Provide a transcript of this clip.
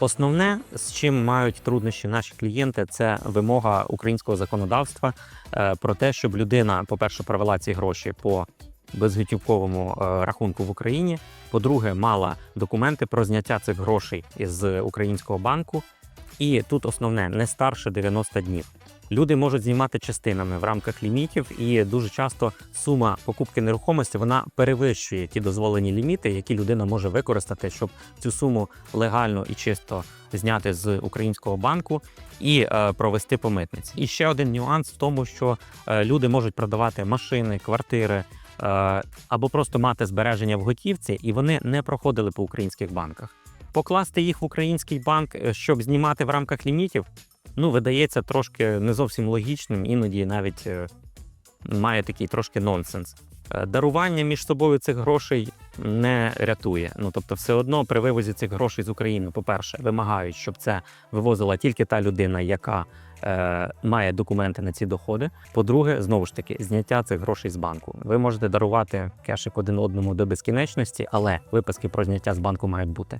Основне, з чим мають труднощі наші клієнти, це вимога українського законодавства е, про те, щоб людина, по-перше, провела ці гроші по безготівковому е, рахунку в Україні. По-друге, мала документи про зняття цих грошей із українського банку. І тут основне не старше 90 днів. Люди можуть знімати частинами в рамках лімітів, і дуже часто сума покупки нерухомості вона перевищує ті дозволені ліміти, які людина може використати, щоб цю суму легально і чисто зняти з українського банку і е, провести по митниці. І ще один нюанс в тому, що е, люди можуть продавати машини, квартири. е, Або просто мати збереження в готівці, і вони не проходили по українських банках. Покласти їх в український банк, щоб знімати в рамках лімітів, ну, видається трошки не зовсім логічним, іноді навіть е, має такий трошки нонсенс. Е, Дарування між собою цих грошей не рятує. Ну тобто, все одно при вивозі цих грошей з України, по-перше, вимагають, щоб це вивозила тільки та людина, яка е, має документи на ці доходи. По-друге, знову ж таки, зняття цих грошей з банку. Ви можете дарувати кешик один одному до безкінечності, але виписки про зняття з банку мають бути.